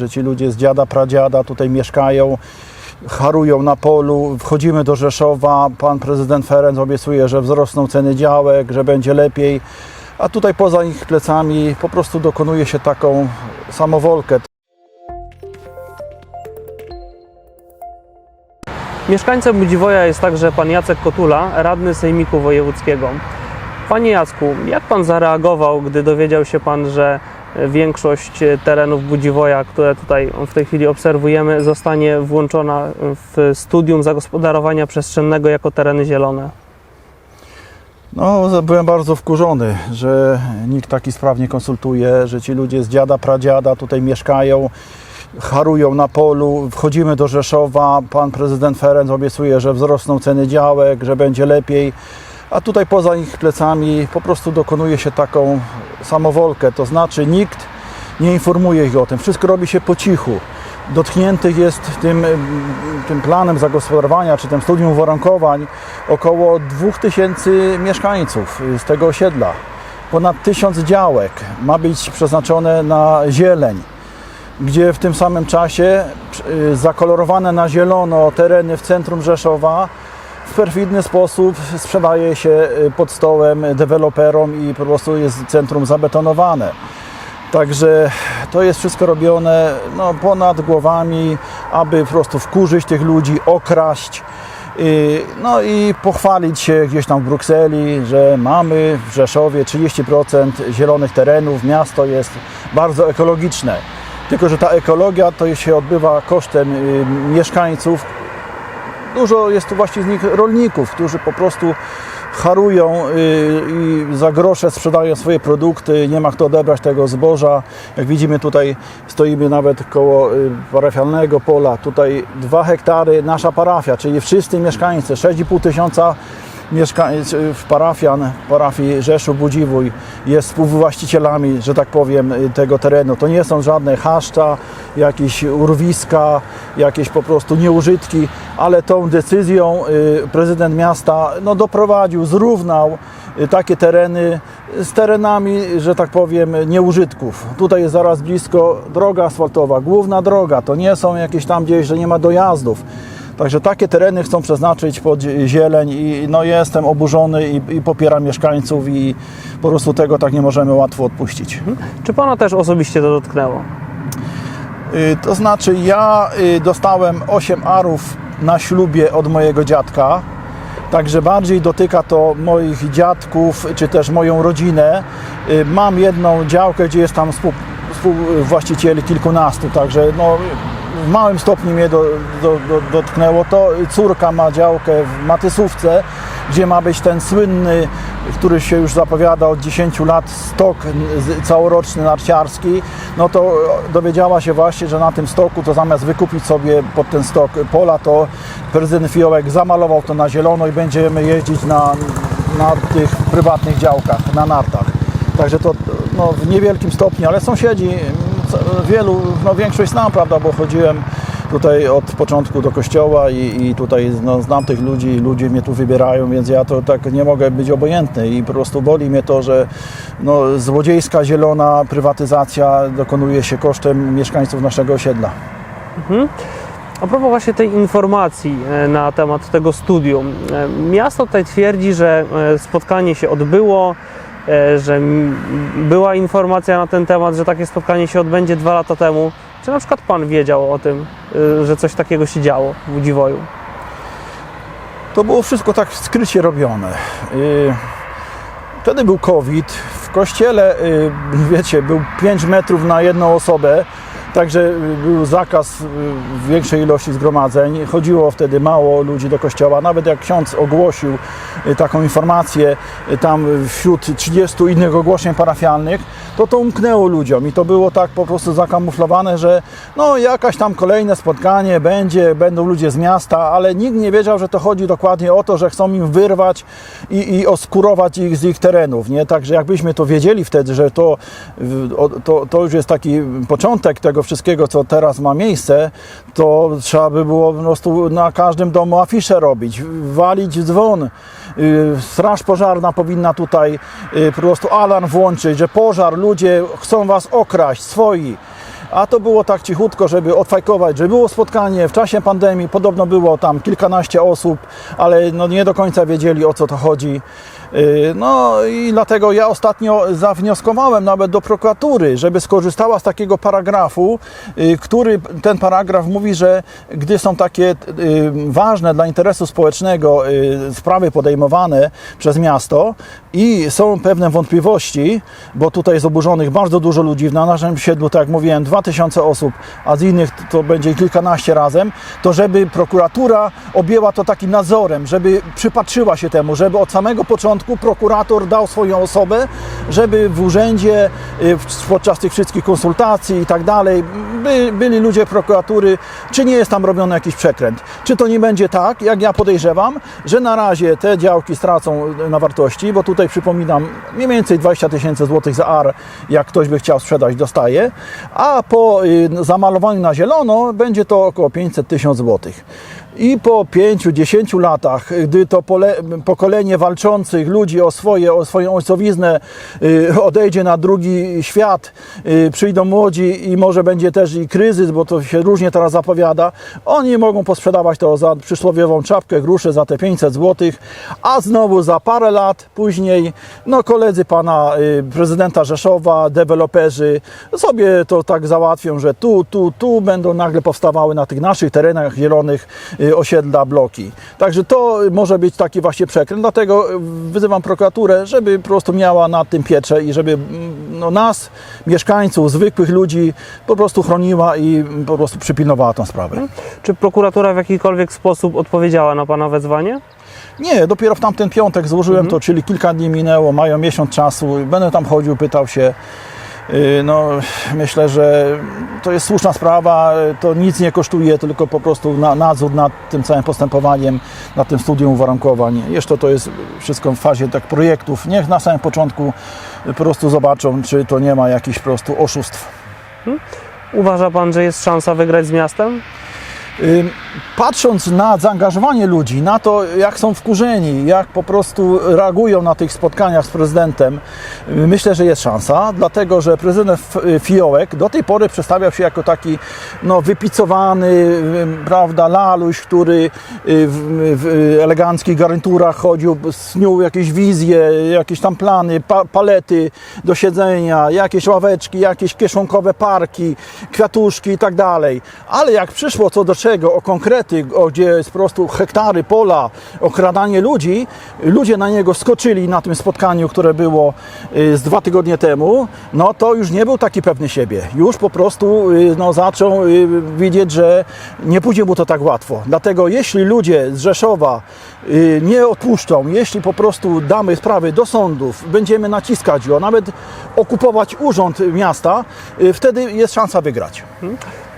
że ci ludzie z dziada, pradziada tutaj mieszkają, harują na polu. Wchodzimy do Rzeszowa, pan prezydent Ferenc obiecuje, że wzrosną ceny działek, że będzie lepiej, a tutaj poza ich plecami po prostu dokonuje się taką samowolkę. Mieszkańcem Budziwoja jest także pan Jacek Kotula, radny Sejmiku Wojewódzkiego. Panie Jacku, jak pan zareagował, gdy dowiedział się pan, że większość terenów Budziwoja, które tutaj w tej chwili obserwujemy, zostanie włączona w studium zagospodarowania przestrzennego jako tereny zielone? No, byłem bardzo wkurzony, że nikt taki sprawnie konsultuje, że ci ludzie z dziada, pradziada tutaj mieszkają, harują na polu. Wchodzimy do Rzeszowa, pan prezydent Ferenc obiecuje, że wzrosną ceny działek, że będzie lepiej, a tutaj poza ich plecami po prostu dokonuje się taką samowolkę, to znaczy nikt nie informuje ich o tym, wszystko robi się po cichu. Dotkniętych jest tym, tym planem zagospodarowania, czy tym studium warunkowań około 2000 mieszkańców z tego osiedla. Ponad 1000 działek ma być przeznaczone na zieleń, gdzie w tym samym czasie y, zakolorowane na zielono tereny w centrum Rzeszowa w perfidny sposób sprzedaje się y, pod stołem deweloperom i po prostu jest centrum zabetonowane. Także to jest wszystko robione no, ponad głowami, aby po prostu wkurzyć tych ludzi, okraść. y, No i pochwalić się gdzieś tam w Brukseli, że mamy w Rzeszowie 30% zielonych terenów, miasto jest bardzo ekologiczne. Tylko, że ta ekologia to się odbywa kosztem y, mieszkańców. Dużo jest tu właśnie z nich rolników, którzy po prostu harują y, i za grosze sprzedają swoje produkty, nie ma kto odebrać tego zboża. Jak widzimy tutaj stoimy nawet koło y, parafialnego pola, tutaj dwa hektary nasza parafia, czyli wszyscy mieszkańcy, 6,5 tysiąca mieszkańców parafian, parafii Rzeszów Budziwój jest współwłaścicielami, że tak powiem, y, tego terenu. To nie są żadne chaszcza, jakieś urwiska, jakieś po prostu nieużytki, ale tą decyzją y, prezydent miasta no, doprowadził, zrównał y, takie tereny z terenami, że tak powiem, nieużytków. Tutaj jest zaraz blisko droga asfaltowa, główna droga, to nie są jakieś tam gdzieś, że nie ma dojazdów. Także takie tereny chcą przeznaczyć pod zieleń i no jestem oburzony i, i popieram mieszkańców i po prostu tego tak nie możemy łatwo odpuścić. Czy pana też osobiście to dotknęło? Y, To znaczy ja y, dostałem 8 arów na ślubie od mojego dziadka, także bardziej dotyka to moich dziadków, czy też moją rodzinę. Y, Mam jedną działkę, gdzie jest tam współ, współwłaścicieli kilkunastu, także no, w małym stopniu mnie do, do, do, dotknęło to. Córka ma działkę w Matysówce, gdzie ma być ten słynny, który się już zapowiada od 10 lat, stok całoroczny narciarski. No to dowiedziała się właśnie, że na tym stoku to zamiast wykupić sobie pod ten stok pola, to prezydent Fiołek zamalował to na zielono i będziemy jeździć na, na tych prywatnych działkach, na nartach. Także to no, w niewielkim stopniu, ale sąsiedzi, wielu, no większość znam, prawda, bo chodziłem tutaj od początku do kościoła i, i tutaj no, znam tych ludzi, ludzie mnie tu wybierają, więc ja to tak nie mogę być obojętny i po prostu boli mnie to, że no, złodziejska, zielona prywatyzacja dokonuje się kosztem mieszkańców naszego osiedla. A propos właśnie tej informacji e, na temat tego studium. e, Miasto tutaj twierdzi, że e, spotkanie się odbyło, że m- była informacja na ten temat, że takie spotkanie się odbędzie dwa lata temu. Czy na przykład Pan wiedział o tym, e, że coś takiego się działo w Budziwoju? To było wszystko tak skrycie robione. Yy, Wtedy był COVID. W kościele, wiecie, był 5 metrów na jedną osobę, także yy, był zakaz yy, większej ilości zgromadzeń. Chodziło wtedy mało ludzi do kościoła. Nawet jak ksiądz ogłosił yy, taką informację tam wśród 30 innych ogłoszeń parafialnych, to to umknęło ludziom i to było tak po prostu zakamuflowane, że no jakaś tam kolejne spotkanie będzie, będą ludzie z miasta, ale nikt nie wiedział, że to chodzi dokładnie o to, że chcą im wyrwać i, i oskurować ich z ich terenów, nie? Także jakbyśmy to wiedzieli wtedy, że to, to, to już jest taki początek tego wszystkiego, co teraz ma miejsce, to trzeba by było po prostu na każdym domu afisze robić, walić dzwon. Y, Straż pożarna powinna tutaj y, po prostu alarm włączyć, że pożar, ludzie chcą was okraść, swoi. A to było tak cichutko, żeby odfajkować, że było spotkanie w czasie pandemii, podobno było tam kilkanaście osób, ale no nie do końca wiedzieli o co to chodzi. Yy, No i dlatego ja ostatnio zawnioskowałem nawet do prokuratury, żeby skorzystała z takiego paragrafu, yy, który ten paragraf mówi, że gdy są takie yy, ważne dla interesu społecznego sprawy podejmowane przez miasto i są pewne wątpliwości, bo tutaj jest oburzonych bardzo dużo ludzi, na naszym siedlu, tak jak mówiłem, 2000 osób, a z innych to będzie kilkanaście razem, to żeby prokuratura objęła to takim nadzorem, żeby przypatrzyła się temu, żeby od samego początku prokurator dał swoją osobę, żeby w urzędzie y, podczas tych wszystkich konsultacji i tak dalej by, byli ludzie prokuratury, czy nie jest tam robiony jakiś przekręt. Czy to nie będzie tak, jak ja podejrzewam, że na razie te działki stracą na wartości, bo tutaj przypominam, mniej więcej 20 tysięcy złotych za ar, jak ktoś by chciał sprzedać, dostaje, a po y, zamalowaniu na zielono będzie to około 500 tysięcy złotych. I po 5-10 latach, gdy to pole, pokolenie walczących ludzi o, swoje, o swoją ojcowiznę y, odejdzie na drugi świat, y, przyjdą młodzi i może będzie też i kryzys, bo to się różnie teraz zapowiada, oni mogą posprzedawać to za przysłowiową czapkę gruszy za te 500 zł, a znowu za parę lat później, no koledzy pana y, prezydenta Rzeszowa, deweloperzy sobie to tak załatwią, że tu, tu, tu będą nagle powstawały na tych naszych terenach zielonych osiedla, bloki. Także to może być taki właśnie przekręt, dlatego y, wyzywam prokuraturę, żeby po prostu miała nad tym pieczę i żeby mm, no, nas, mieszkańców, zwykłych ludzi po prostu chroniła i po prostu przypilnowała tą sprawę. Czy prokuratura w jakikolwiek sposób odpowiedziała na Pana wezwanie? Nie, dopiero w tamten piątek złożyłem to, czyli kilka dni minęło, mają miesiąc czasu, będę tam chodził, pytał się. Yy, No, myślę, że to jest słuszna sprawa, to nic nie kosztuje, tylko po prostu na, nadzór nad tym całym postępowaniem, nad tym studium uwarunkowań. Jeszcze to jest wszystko w fazie tak projektów. Niech na samym początku po prostu zobaczą, czy to nie ma jakichś po prostu oszustw. Uważa Pan, że jest szansa wygrać z miastem? Patrząc na zaangażowanie ludzi, na to, jak są wkurzeni, jak po prostu reagują na tych spotkaniach z prezydentem, y, myślę, że jest szansa, dlatego że prezydent y, Fiołek do tej pory przedstawiał się jako taki no, wypicowany, prawda, laluś, który y, w, w eleganckich garniturach chodził, snił jakieś wizje, jakieś tam plany, pa, palety do siedzenia, jakieś ławeczki, jakieś kieszonkowe parki, kwiatuszki i tak dalej. Ale jak przyszło co do o konkrety, o, gdzie jest po prostu hektary pola, okradanie ludzi, ludzie na niego skoczyli na tym spotkaniu, które było y, z dwa tygodnie temu, no to już nie był taki pewny siebie. Już po prostu y, no, zaczął y, widzieć, że nie pójdzie mu to tak łatwo. Dlatego jeśli ludzie z Rzeszowa nie odpuszczą, jeśli po prostu damy sprawy do sądów, będziemy naciskać go, nawet okupować urząd miasta, wtedy jest szansa wygrać.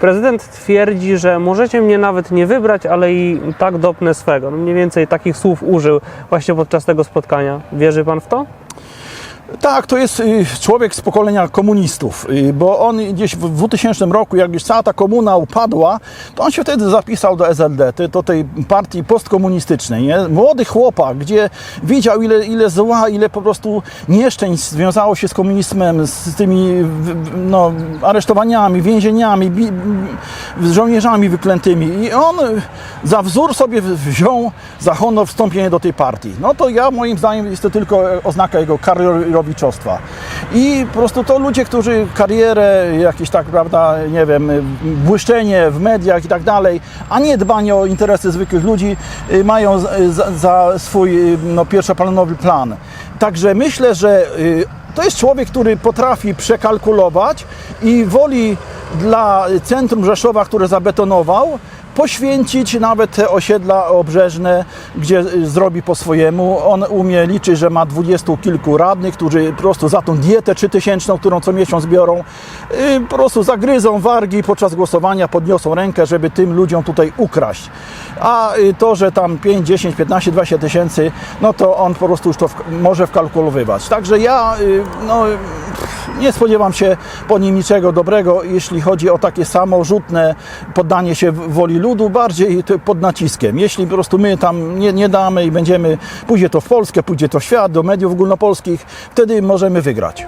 Prezydent twierdzi, że możecie mnie nawet nie wybrać, ale i tak dopnę swego. No mniej więcej takich słów użył właśnie podczas tego spotkania. Wierzy Pan w to? Tak, to jest y, człowiek z pokolenia komunistów, y, bo on gdzieś w 2000 roku, jak już cała ta komuna upadła, to on się wtedy zapisał do SLD, do tej partii postkomunistycznej. Nie? Młody chłopak, gdzie widział ile, ile zła, ile po prostu nieszczęść związało się z komunizmem, z tymi no, aresztowaniami, więzieniami, żołnierzami wyklętymi. I on za wzór sobie wziął za honor wstąpienie do tej partii. No to ja moim zdaniem jest to tylko oznaka jego karierowiczostwa. I po prostu to ludzie, którzy karierę, jakieś tak, prawda, nie wiem, y, błyszczenie w mediach i tak dalej, a nie dbanie o interesy zwykłych ludzi, y, mają z- za, za swój y, no, pierwszoplanowy plan. Także myślę, że y, to jest człowiek, który potrafi przekalkulować i woli dla centrum Rzeszowa, które zabetonował, poświęcić nawet te osiedla obrzeżne, gdzie y, zrobi po swojemu. On umie liczyć, że ma dwudziestu kilku radnych, którzy po prostu za tą dietę trzytysięczną, którą co miesiąc biorą, y, po prostu zagryzą wargi podczas głosowania, podniosą rękę, żeby tym ludziom tutaj ukraść. A y, to, że tam 5, 10, 15, 20 tysięcy, no to on po prostu już to może wkalkulowywać. Także ja no, nie spodziewam się po nim niczego dobrego, jeśli chodzi o takie samorzutne poddanie się woli ludu, bardziej pod naciskiem. Jeśli po prostu my tam nie, nie damy i będziemy, pójdzie to w Polskę, pójdzie to w świat, do mediów ogólnopolskich, wtedy możemy wygrać.